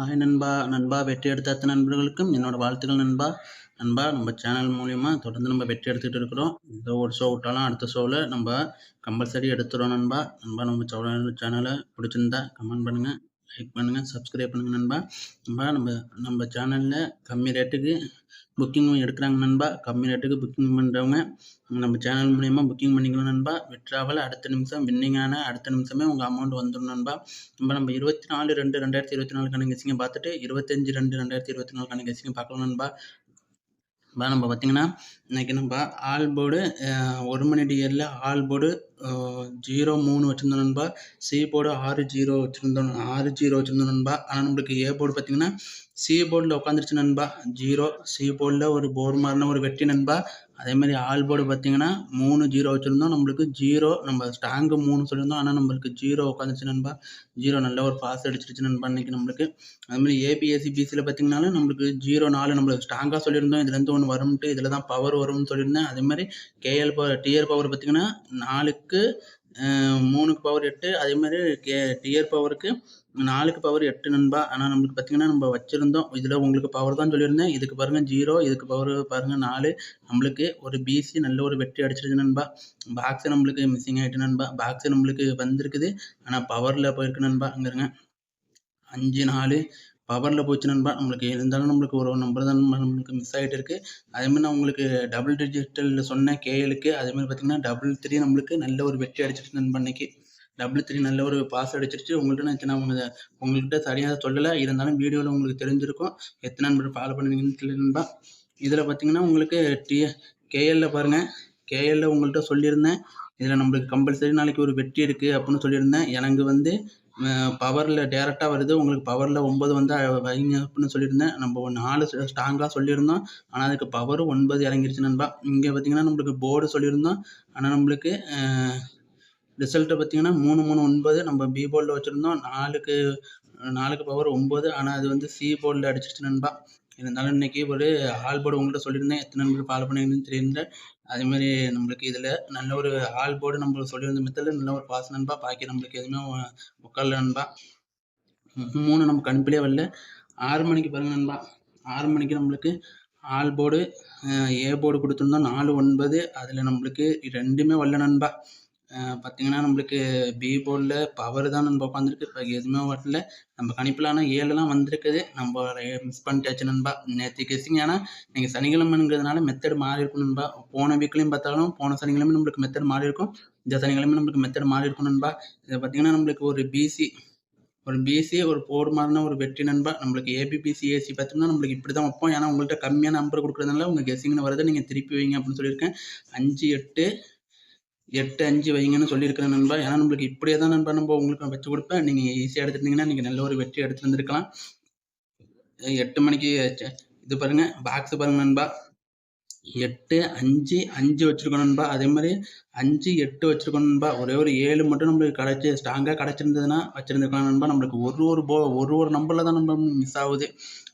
Hi நண்பா நண்பா வெற்றி எடுத்த அத்தனை நண்பர்களுக்கும் என்னோட வாழ்த்துக்கள் நண்பா. நண்பா நம்ம சேனல் மூலிமா தொடர்ந்து நம்ம வெற்றி எடுத்துகிட்டு இருக்கிறோம். இந்த ஒரு ஷோ விட்டாலும் அடுத்த ஷோவில் நம்ம கம்பல்சரி எடுத்துகிறோம் நண்பா. நண்பா நம்ம சேனலை பிடிச்சிருந்தா கமெண்ட் பண்ணுங்கள் லைக் பண்ணுங்கள் சப்ஸ்கிரைப் பண்ணுங்கள் நண்பா. நண்பா நம்ம நம்ம சேனலில் கம்மி ரேட்டுக்கு புக்கிங்கும் எடுக்கிறாங்க நண்பா. கம்மி ரேட்டுக்கு புக்கிங் பண்ணுறவங்க நம்ம சேனல் மூலயமா புக்கிங் பண்ணிக்கலாம் நண்பா. விட்ராவல் அடுத்த நிமிஷம் வின்னிங்கான அடுத்த நிமிஷமே உங்கள் அமௌண்ட் வந்துடும் நண்பா. நம்ம நம்ம இருபத்தி நாலு ரெண்டு ரெண்டாயிரத்தி இருபத்தி நாலு கணக்கு பார்த்துட்டு இருபத்தஞ்சி ரெண்டு ரெண்டாயிரத்தி இருபத்தி நாலு கணக்கு பார்க்கலாம் நண்பா. இப்போ நம்ம பார்த்திங்கன்னா இன்றைக்கி நம்ம ஆல் போர்டு ஒரு மணி டியரில் ஆல் போர்டு ஜீரோ மூணு வச்சுருந்தோம் நண்பா சி போர்டு ஆறு ஜீரோ வச்சுருந்தோம் ஆறு ஜீரோ வச்சுருந்தோம் நண்பா. ஆனால் நம்மளுக்கு ஏ போர்டு பார்த்திங்கன்னா சி போர்டில் உட்காந்துருச்சு நண்பா ஜீரோ சி போர்டில் ஒரு போர் மாதிரின ஒரு வெட்டி நண்பா அதே மாதிரி ஆல் போர்டு பார்த்தீங்கன்னா மூணு ஜீரோ வச்சுருந்தோம். நம்மளுக்கு ஜீரோ நம்ம ஸ்டாங்கு மூணு சொல்லியிருந்தோம். ஆனால் நம்மளுக்கு ஜீரோ உட்காந்துச்சு நண்பா. ஜீரோ நல்ல ஒரு பாஸ் அடிச்சிருச்சு நண்பா இன்றைக்கி நம்மளுக்கு. அதுமாதிரி ஏபிஎஸ்சி பிசியில் பார்த்தீங்கன்னாலும் நம்மளுக்கு ஜீரோ நாலு நம்மளுக்கு ஸ்ட்ராங்காக சொல்லியிருந்தோம். இதுலேருந்து ஒன்று வரும்ட்டு இதில் தான் பவர் வரும்னு சொல்லியிருந்தேன். அதே மாதிரி கேஎல் பவர் டிஆர் பவர் பார்த்திங்கன்னா நாலுக்கு மூணுக்கு பவர் எட்டு அதே மாதிரி கே டியர் பவருக்கு நாலுக்கு பவர் எட்டு நண்பா. ஆனால் நம்மளுக்கு பார்த்தீங்கன்னா நம்ம வச்சுருந்தோம். இதில் உங்களுக்கு பவர் தான் சொல்லியிருந்தேன். இதுக்கு பாருங்கள் ஜீரோ இதுக்கு பவர் பாருங்கள் நாலு. நம்மளுக்கு ஒரு பிசி நல்ல ஒரு வெற்றி அடிச்சிருச்சு நண்பா. பாக்ஸு நம்மளுக்கு மிஸ்ஸிங் ஆகிட்டு நண்பா. பாக்ஸு நம்மளுக்கு வந்திருக்குது. ஆனால் பவரில் போயிருக்கு நண்பா. அங்கேருங்க அஞ்சு நாலு பவரில் போச்சு நண்பா. நம்மளுக்கு இருந்தாலும் நம்மளுக்கு ஒரு நம்பர் தான் நம்மளுக்கு மிஸ் ஆகிட்டு இருக்குது அதேமாதிரி நான் உங்களுக்கு டபுள் டிஜிட்டலில் சொன்னேன் கேஎலுக்கு அதேமாதிரி பார்த்திங்கன்னா டபுள் த்ரீ நம்மளுக்கு நல்ல ஒரு வெற்றி அடிச்சிருச்சு நண்பா அன்னைக்கு. டபுள் த்ரீ நல்ல ஒரு பாஸ் அடிச்சிருச்சு. உங்கள்கிட்ட நான் நான் உங்களை உங்கள்கிட்ட சரியாக சொல்லலை. இருந்தாலும் வீடியோவில் உங்களுக்கு தெரிஞ்சிருக்கும். எத்தனை நண்பர் ஃபாலோ பண்ணுவீங்கன்னு தெரியலன்பா இதில் பார்த்தீங்கன்னா உங்களுக்கு டி கேஎல்ல பாருங்கள் கேஎல்ல உங்கள்கிட்ட சொல்லியிருந்தேன். இதில் நம்மளுக்கு கம்பல்சரி நாளைக்கு ஒரு வெற்றி இருக்குது அப்படின்னு சொல்லியிருந்தேன். எனக்கு வந்து பவரில் டேரெக்டாக வருது. உங்களுக்கு பவரில் ஒம்பது வந்து வைங்க அப்படின்னு சொல்லியிருந்தேன். நம்ம ஒன்று நாலு ஸ்ட்ராங்காக சொல்லியிருந்தோம். ஆனால் அதுக்கு பவர் ஒன்பது இறங்கிருச்சு நண்பா. இங்கே பார்த்தீங்கன்னா நம்மளுக்கு போர்டு சொல்லியிருந்தோம். ஆனால் நம்மளுக்கு ரிசல்ட்டை பார்த்தீங்கன்னா மூணு மூணு ஒன்பது நம்ம பி போர்டில் வச்சுருந்தோம். நாலுக்கு நாலுக்கு பவர் ஒம்பது ஆனால் அது வந்து சி போர்டில் அடிச்சிருச்சு நண்பா. இருந்தாலும் இன்றைக்கி ஒரு ஆல் போர்டு உங்கள்கிட்ட சொல்லியிருந்தேன். எத்தனை நண்பர் ஃபாலோ பண்ணிங்கன்னு தெரியல அதேமாதிரி நம்மளுக்கு இதில் நல்ல ஒரு ஆல் போர்டு நம்மளுக்கு சொல்லியிருந்த மெத்தடில் நல்ல ஒரு பாஸ் நண்பா பாக்கி நம்மளுக்கு எதுவுமே உட்காரல நண்பா. மூணு நம்ம கணிப்பிலே வரல. ஆறு மணிக்கு பாருங்கள் நண்பா. ஆறு மணிக்கு நம்மளுக்கு ஆல் போர்டு ஏ போர்டு கொடுத்துருந்தோம். நாலு ஒன்பது அதில் நம்மளுக்கு ரெண்டுமே வரல நண்பா. பார்த்திங்கன்னா நம்மளுக்கு பி போர்டில் பவர் தான் நம்ம உட்காந்துருக்கு இப்போ எதுவுமே வரல. நம்ம கணிப்பில் ஆனால் ஏழுலாம் வந்திருக்குது. நம்ம மிஸ் பண்ணிட்டாச்சு நண்பா. நேற்று கெஸ்ஸிங் ஆனால் நீங்கள் சனிக்கிழமைங்கிறதுனால மெத்தட் மாறி இருக்கும் நண்பா. போன வீக்லேயும் பார்த்தாலும் போன சனிக்கிழமை நம்மளுக்கு மெத்தட் மாறி இருக்கும். இந்த சனிக்கிழமை நம்மளுக்கு மெத்தட் மாறி இருக்கும் நண்பா. இதை பார்த்திங்கன்னா நம்மளுக்கு ஒரு பிசி ஒரு பிசி ஒரு போர்டு மாதிரினா ஒரு வெற்றி நண்பா. நம்மளுக்கு ஏபிபிசி ஏசி பார்த்தோம்னா நம்மளுக்கு இப்படி தான் வைப்போம். ஏன்னா உங்கள்கிட்ட கம்மியான நம்பர் கொடுக்குறதுனால உங்கள் கெஸ்ஸிங்னு வரதை நீங்கள் திருப்பி வைங்க அப்படின்னு சொல்லியிருக்கேன். அஞ்சு எட்டு எட்டு அஞ்சு வைங்கன்னு சொல்லியிருக்கிறேன் நண்பா. ஏன்னா நம்மளுக்கு இப்படியே தான் நண்பா நம்ம உங்களுக்கு வச்சு கொடுப்பேன். நீங்கள் ஈஸியாக எடுத்துருந்தீங்கன்னா நீங்கள் நல்ல ஒரு வெற்றி எடுத்து வந்துருக்கலாம். எட்டு மணிக்கு இது பாருங்கள் பாக்ஸ் பாருங்கள் நண்பா. எட்டு அஞ்சு அஞ்சு வச்சுருக்கோம் நண்பா. அதே மாதிரி அஞ்சு எட்டு வச்சுருக்கோம் நண்பா. ஒரே ஒரு ஏழு மட்டும் நம்மளுக்கு கிடச்சி ஸ்ட்ராங்காக கிடச்சிருந்ததுன்னா வச்சுருந்துருக்கலாம் நண்பா. நம்மளுக்கு ஒரு ஒரு போ ஒரு ஒரு நம்பரில் தான் நம்ம மிஸ் ஆகுது.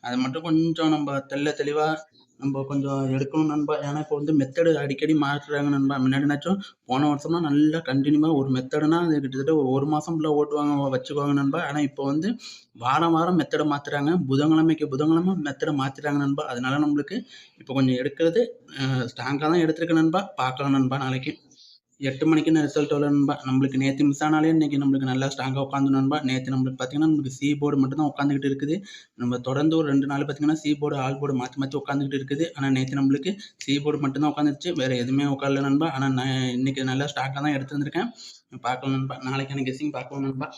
அது மட்டும் கொஞ்சம் நம்ம தெல்ல தெளிவாக நம்ம கொஞ்சம் எடுக்கணும் நண்பா. ஏன்னா இப்போ வந்து மெத்தடு அடிக்கடி மாற்றுறாங்க நண்பா. முன்னாடினாச்சும் போன வருஷம்னா நல்லா கண்டினியூவாக ஒரு மெத்தடுனா அது கிட்டத்தட்ட ஒரு மாதம் ஃபுல்லாக ஓட்டுவாங்க வச்சுக்குவாங்க நண்பா. ஆனால் இப்போ வந்து வாரம் வாரம் மெத்தடை மாற்றுறாங்க புதன்கிழமைக்கு புதன்கிழமை மெத்தடை மாற்றிட்டாங்க நண்பா. அதனால நம்மளுக்கு இப்போ கொஞ்சம் எடுக்கிறது ஸ்ட்ராங்காக தான் எடுத்துருக்கேன் நண்பா. பார்க்கலாம் நண்பா நாளைக்கு. எட்டு மணிக்கு ரிசல்ட் வரும் நண்பா. நம்மளுக்கு நேற்று மிஸ் ஆனாலே இன்றைக்கி நம்மளுக்கு நல்லா ஸ்ட்ராங்காக உட்காந்து நண்பா. நேற்று நம்மளுக்கு பார்த்திங்கன்னா நம்மளுக்கு சி போர்டு மட்டும் தான் உட்காந்துக்கிட்டு இருக்குது. நம்ம தொடர்ந்து ஒரு ரெண்டு நாள் பார்த்திங்கன்னா சி போர்டு ஆல் போர்டு மாற்றி மாற்றி உட்காந்துக்கிட்டு இருக்குது. ஆனால் நேற்று நம்மளுக்கு சி போர்டு மட்டும் தான் உட்காந்துருச்சு வேறு எதுவுமே உட்காரல நண்பா. ஆனால் நான் இன்றைக்கி நல்லா ஸ்டாக்காக தான் எடுத்து வந்திருக்கேன். பார்க்கலாம் நண்பா. நாளைக்கு எனக்கு கெஸிங் பார்க்கலாம் நண்பா.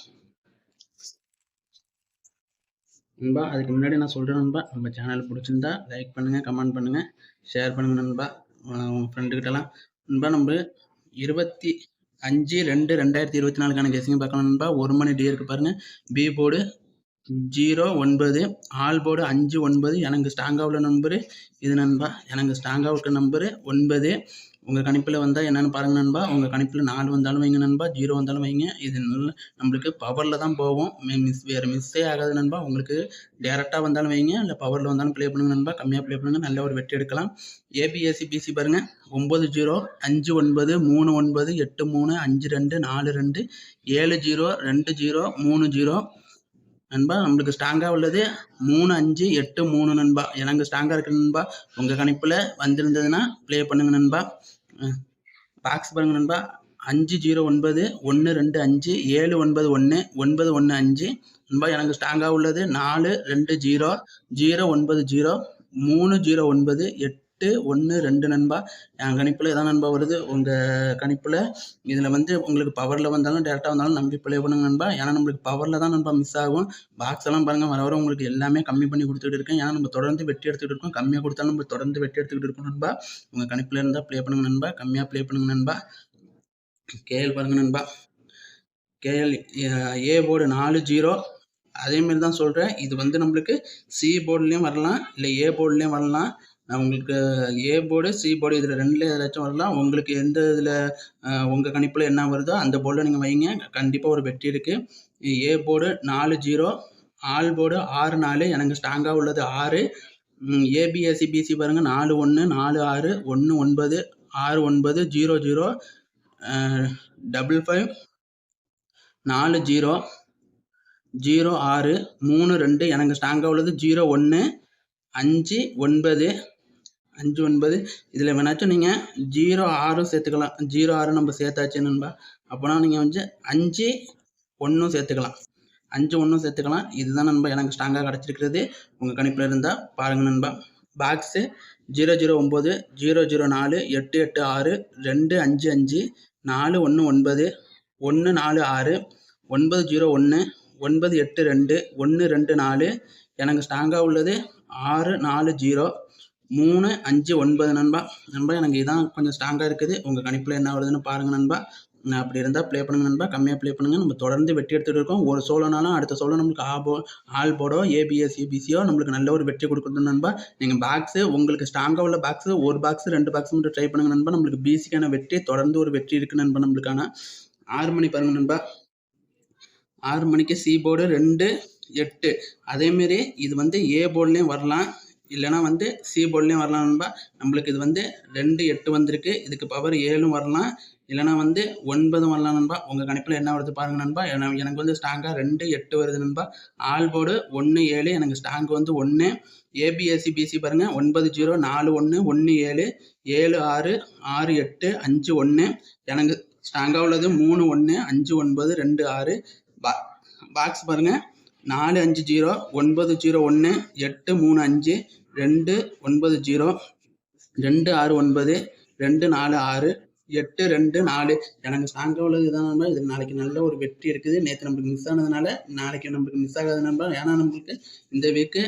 நண்பா அதுக்கு முன்னாடி நான் சொல்கிறேன் நண்பா. நம்ம சேனல் பிடிச்சிருந்தா லைக் பண்ணுங்கள் கமெண்ட் பண்ணுங்கள் ஷேர் பண்ணுங்கள் நண்பா. உங்கள் ஃப்ரெண்டுக்கிட்டலாம் நண்பா நம்ம இருபத்தி அஞ்சு ரெண்டு ரெண்டாயிரத்தி இருபத்தி நாலுக்கான கெஸிங் பார்க்கணும்பா நண்பா. ஒரு மணி டியருக்கு பாருங்கள் பி போர்டு ஜீரோ ஒன்பது ஆல் போர்டு அஞ்சு ஒன்பது எனக்கு ஸ்ட்ராங்காக உள்ள நம்பரு இது நண்பா. எனக்கு ஸ்ட்ராங்காக இருக்க நம்பரு ஒன்பது. உங்கள் கணிப்பில் வந்தால் என்னென்னு பாருங்கள் நண்பா. உங்கள் கணிப்பில் நாலு வந்தாலும் வைங்க நண்பா. ஜீரோ வந்தாலும் வைங்க. இது நல்ல நம்மளுக்கு பவரில் தான் போகும். மிஸ் வேறு மிஸ்ஸே ஆகாது நண்பா. உங்களுக்கு டேரெக்டாக வந்தாலும் வைங்க. இல்லை பவரில் வந்தாலும் ப்ளே பண்ணுங்கள் நண்பா. கம்மியாக ப்ளே பண்ணுங்கள் நல்ல ஒரு வெற்றி எடுக்கலாம். ஏபிஎஸ்சி பிசி பாருங்கள் ஒம்பது ஜீரோ அஞ்சு ஒன்பது மூணு ஒன்பது எட்டு மூணு அஞ்சு ரெண்டு நாலு ரெண்டு ஏழு ஜீரோ ரெண்டு ஜீரோ மூணு ஜீரோ. நண்பா நம்மளுக்கு ஸ்ட்ராங்காக உள்ளது. மூணு அஞ்சு எட்டு மூணு நண்பா. எனக்கு ஸ்ட்ராங்காக இருக்கு நண்பா. உங்கள் கணிப்பில் வந்திருந்ததுன்னா ப்ளே பண்ணுங்கள் நண்பா. பாக்ஸ் பாருங்க நண்பா. அஞ்சு ஜீரோ ஒன்பது ஒன்று ரெண்டு அஞ்சு ஏழு ஒன்பது ஒன்று ஒன்பது ஒன்று அஞ்சு. நண்பா எனக்கு ஸ்ட்ராங்காக உள்ளது. நாலு ரெண்டு ஜீரோ ஜீரோ ஒன்பது ஜீரோ மூணு ஜீரோ ஒன்பது எட்டு ஒன்று ரெண்டு நண்பா? என் கணிப்பில் இதான் நண்பா வருது? உங்கள் கணிப்பில். இதில் வந்து உங்களுக்கு பவரில் வந்தாலும் டேரெக்டாக வந்தாலும் நம்பி ப்ளே பண்ணுங்க நண்பா. ஏன்னா நம்மளுக்கு பவரில் தான் நண்பா மிஸ் ஆகும். பாக்ஸ் எல்லாம் பாருங்கள் வர வர உங்களுக்கு எல்லாமே கம்மி பண்ணி கொடுத்துட்டு இருக்கேன். ஏன்னா நம்ம தொடர்ந்து வெட்டி எடுத்துகிட்டு இருக்கோம். கம்மியாக கொடுத்தாலும் நம்ம தொடர்ந்து வெட்டி எடுத்துக்கிட்டு இருக்கோம் நண்பா. உங்கள் கணிப்பில் இருந்தால் ப்ளே பண்ணுங்க நண்பா. கம்மியாக ப்ளே பண்ணுங்க நண்பா. கேஎல் பாருங்க நண்பா. கேஎல் ஏ போர்டு நாலு ஜீரோ அதேமாரி தான் சொல்கிறேன் இது வந்து நம்மளுக்கு சி போர்டுலேயும் வரலாம். இல்லை ஏ போர்டுலேயும் வரலாம். நான் உங்களுக்கு ஏ போர்டு சி போர்டு இதில் ரெண்டில் ஏதாச்சும் வரலாம் உங்களுக்கு எந்த இதில் உங்கள் கணிப்பில் என்ன வருதோ அந்த போர்டில் நீங்கள் வைங்க. கண்டிப்பாக ஒரு வெற்றி இருக்குது ஏ போர்டு நாலு ஜீரோ ஆல் போர்டு ஆறு நாலு. எனக்கு ஸ்ட்ராங்காக உள்ளது ஆறு. ஏபிஎஸ்சி பிசி பாருங்கள் நாலு ஒன்று நாலு ஆறு ஒன்று ஒன்பது ஆறு ஒன்பது ஜீரோ ஜீரோ டபுள் ஃபைவ் நாலு ஜீரோ ஜீரோ ஆறு மூணு ரெண்டு. எனக்கு ஸ்ட்ராங்காக உள்ளது ஜீரோ ஒன்று அஞ்சு ஒன்பது அஞ்சு ஒன்பது. இதில் வேணாச்சும் நீங்கள் ஜீரோ ஆறும் சேர்த்துக்கலாம். ஜீரோ ஆறு நம்ம சேர்த்தாச்சு நண்பா. அப்போனா நீங்கள் வந்து அஞ்சு ஒன்றும் சேர்த்துக்கலாம். அஞ்சு ஒன்றும் சேர்த்துக்கலாம். இதுதான் நண்பா எனக்கு ஸ்ட்ராங்காக கிடச்சிருக்கிறது. உங்கள் கணிப்பில் இருந்தால் பாருங்கள் நண்பா. பாக்ஸு ஜீரோ ஜீரோ ஒம்பது ஜீரோ ஜீரோ நாலு எட்டு எட்டு ஆறு ரெண்டு அஞ்சு அஞ்சு நாலு ஒன்று ஒன்பது ஒன்று நாலு ஆறு ஒன்பது ஜீரோ ஒன்று ஒன்பது எட்டு ரெண்டு ஒன்று ரெண்டு நாலு. எனக்கு ஸ்ட்ராங்காக உள்ளது. ஆறு நாலு ஜீரோ மூணு அஞ்சு ஒன்பது நண்பா. நண்பா எனக்கு இதான் கொஞ்சம் ஸ்ட்ராங்காக இருக்குது. உங்கள் கணிப்பில் என்ன வருதுன்னு பாருங்கள் நண்பா. நான் அப்படி இருந்தால் ப்ளே பண்ணுங்க நண்பா. கம்மியாக ப்ளே பண்ணுங்கள் நம்ம தொடர்ந்து வெற்றி எடுத்துகிட்டு இருக்கோம். ஒரு சோழனாலும் அடுத்த சோழன் நம்மளுக்கு ஆபோ ஆல் போர்டோ ஏபிஎஸ் ஏபிசியோ e, நம்மளுக்கு நல்ல ஒரு வெற்றி கொடுக்கணும் நண்பா. நீங்கள் பாக்ஸு உங்களுக்கு ஸ்ட்ராங்காக உள்ள பாக்ஸு ஒரு பாக்ஸு ரெண்டு பாக்ஸ் மட்டும் ட்ரை பண்ணுங்க நண்பா. நம்மளுக்கு பிசிக்கான வெற்றி தொடர்ந்து ஒரு வெற்றி இருக்குது நண்பா நம்மளுக்கான. ஆறு மணி பாருங்க நண்பா. ஆறு மணிக்கு சி போர்டு ரெண்டு எட்டு. அதேமாரி இது வந்து ஏ போர்ட்லேயும் வரலாம். இல்லைனா வந்து சி போர்ட்லேயும் வரலாம் நண்பா. நம்மளுக்கு இது வந்து ரெண்டு எட்டு வந்திருக்கு. இதுக்கு பவர் ஏழும் வரலாம். இல்லைனா வந்து ஒன்பதும் வரலாம் நண்பா. உங்கள் கணிப்பில் என்ன வருது பாருங்கள் நண்பா. எனக்கு எனக்கு வந்து ஸ்ட்ராங்காக ரெண்டு எட்டு வருது நண்பா. ஆல் போர்டு ஒன்று ஏழு. எனக்கு ஸ்ட்ராங் வந்து ஒன்று ஏபிஎஸ்சி பிசி பாருங்கள் ஒன்பது ஜீரோ நாலு ஒன்று ஒன்று ஏழு. ஏழு ஆறு ஆறு எட்டு அஞ்சு ஒன்று எனக்கு ஸ்ட்ராங்காக உள்ளது மூணு ஒன்று அஞ்சு ஒன்பது ரெண்டு ஆறு. பா பாக்ஸ் பாருங்கள் நாலு அஞ்சு ஜீரோ ஒன்பது ஜீரோ ஒன்று எட்டு மூணு அஞ்சு ரெண்டு ஒன்பது ஜீரோ ரெண்டு ஆறு ஒன்பது ரெண்டு நாலு ஆறு எட்டு ரெண்டு நாலு. எனக்கு ஸ்ட்ராங்காக இதான் நண்பா. இது நாளைக்கு நல்ல ஒரு வெற்றி இருக்குது. நேற்று நம்மளுக்கு மிஸ் ஆனதுனால நாளைக்கு நம்மளுக்கு மிஸ் ஆகாது நம்ப ஏன்னா நம்மளுக்கு இந்த வீக்கு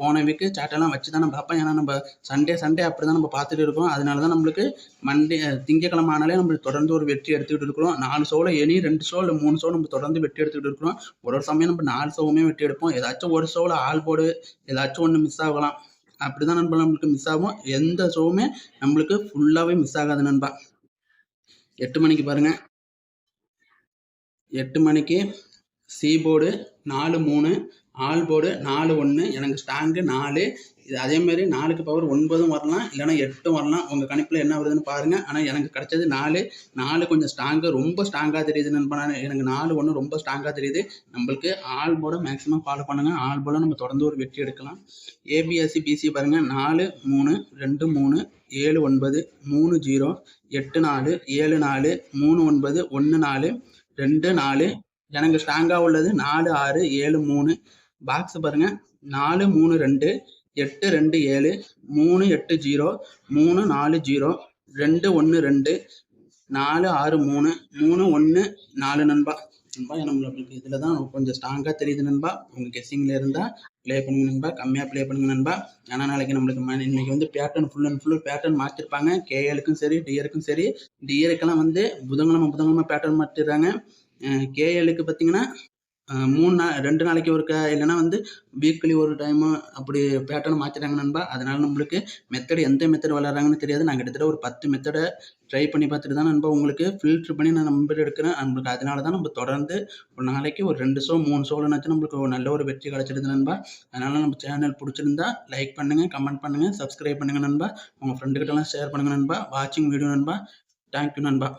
போன வீக்கு சாட்டெல்லாம் வச்சு தான் நம்ம பார்ப்பேன் ஏன்னா நம்ம சண்டே சண்டே அப்படி தான் நம்ம பார்த்துட்டு இருக்கோம். அதனால தான் நம்மளுக்கு மண்டே திங்கக்கிழமை ஆனாலே நம்மளுக்கு தொடர்ந்து ஒரு வெற்றி எடுத்துக்கிட்டு இருக்கிறோம். நாலு ஷோவில் எனி ரெண்டு ஷோ இல்லை மூணு ஷோ நம்ம தொடர்ந்து வெற்றி எடுத்துக்கிட்டு இருக்கிறோம். ஒரு ஒரு சமயம் நம்ம நாலு ஷோவுமே வெட்டி எடுப்போம். ஏதாச்சும் ஒரு ஷோவில் ஆள் போடு ஏதாச்சும் ஒன்று மிஸ் ஆகலாம். அப்படி தான் நண்பா நம்மளுக்கு மிஸ் ஆகும். எந்த ஷோவுமே நம்மளுக்கு ஃபுல்லாகவே மிஸ் ஆகாது நண்பா. எட்டு மணிக்கு பாருங்கள் எட்டு மணிக்கு சி போர்டு நாலு மூணு ஆல் போர்டு நாலு ஒன்று எனக்கு ஸ்டாங்கு நாலு இது அதேமாரி நாலுக்கு பவர் ஒன்பதும் வரலாம் இல்லைனா எட்டும் வரலாம். உங்கள் கணிப்பில் என்ன வருதுன்னு பாருங்கள் ஆனால் எனக்கு கிடச்சது நாலு. நாலு கொஞ்சம் ஸ்ட்ராங்காக ரொம்ப ஸ்ட்ராங்காக தெரியுது நண்பா எனக்கு நாலு ஒன்று ரொம்ப ஸ்ட்ராங்காக தெரியுது. நம்மளுக்கு ஆள் போர்டை மேக்ஸிமம் ஃபாலோ பண்ணுங்கள் ஆள் போல நம்ம தொடர்ந்து ஒரு வெற்றி எடுக்கலாம். ஏபிஎஸ்சி பிசி பாருங்கள் நாலு மூணு ரெண்டு மூணு ஏழு ஒன்பது மூணு ஜீரோ எட்டு நாலு ஏழு நாலு மூணு ஒன்பது ஒன்று நாலு ரெண்டு நாலு. எனக்கு ஸ்ட்ராங்காக உள்ளது நாலு ஆறு ஏழு மூணு. பாக்ஸ் பாருங்கள் நாலு மூணு ரெண்டு எட்டு ரெண்டு ஏழு மூணு எட்டு ஜீரோ மூணு நாலு ஜீரோ ரெண்டு ஒன்று ரெண்டு நாலு ஆறு மூணு மூணு ஒன்று நாலு நண்பா. நண்பா நம்மளுக்கு இதில் தான் கொஞ்சம் ஸ்ட்ராங்காக தெரியுது நண்பா. உங்கள் கெஸ்ஸிங்கில் இருந்தால் ப்ளே பண்ணுங்க நண்பா. கம்மியாக ப்ளே பண்ணுங்க நண்பா. ஏன்னா நாளைக்கு நம்மளுக்கு ம இன்னைக்கு வந்து pattern full and full pattern மாற்றிருப்பாங்க கேஎலுக்கும் சரி டிஆருக்கும் சரி. டிஆருக்கெல்லாம் வந்து புதன்கிழமை புதன்கிழமை பேட்டர்ன் மாற்றிடுறாங்க கேஎலுக்கு பார்த்தீங்கன்னா மூணு நாள் ரெண்டு நாளைக்கு ஒருக்க இல்லைன்னா வந்து வீக்லி ஒரு டைமு அப்படி பேட்டர்ன் மாற்றிட்டாங்க நண்பா. அதனால் நம்மளுக்கு மெத்தடு எந்த மெத்தட் விளாட்றாங்கன்னு தெரியாது. நான் கிட்டத்தட்ட ஒரு பத்து மெத்தடை ட்ரை பண்ணி பார்த்துட்டு தான் நண்பா உங்களுக்கு ஃபில்ட்ரு பண்ணி நான் நம்பர் எடுக்கிறேன். நம்மளுக்கு அதனால தான் நம்ம தொடர்ந்து ஒரு நாளைக்கு ஒரு ரெண்டு ஷோ மூணு ஷோலனாச்சும் நம்மளுக்கு ஒரு நல்ல ஒரு வெற்றி கிடச்சிடுது நண்பா. அதனால் நம்ம சேனல் பிடிச்சிருந்தா லைக் பண்ணுங்கள் கமெண்ட் பண்ணுங்கள் சப்ஸ்கிரைப் பண்ணுங்கள் நண்பா. உங்கள் ஃப்ரெண்டுக்கிட்டலாம் ஷேர் பண்ணுங்கள் நண்பா. வாட்சிங் வீடியோ நண்பா. தேங்க்யூ நண்பா.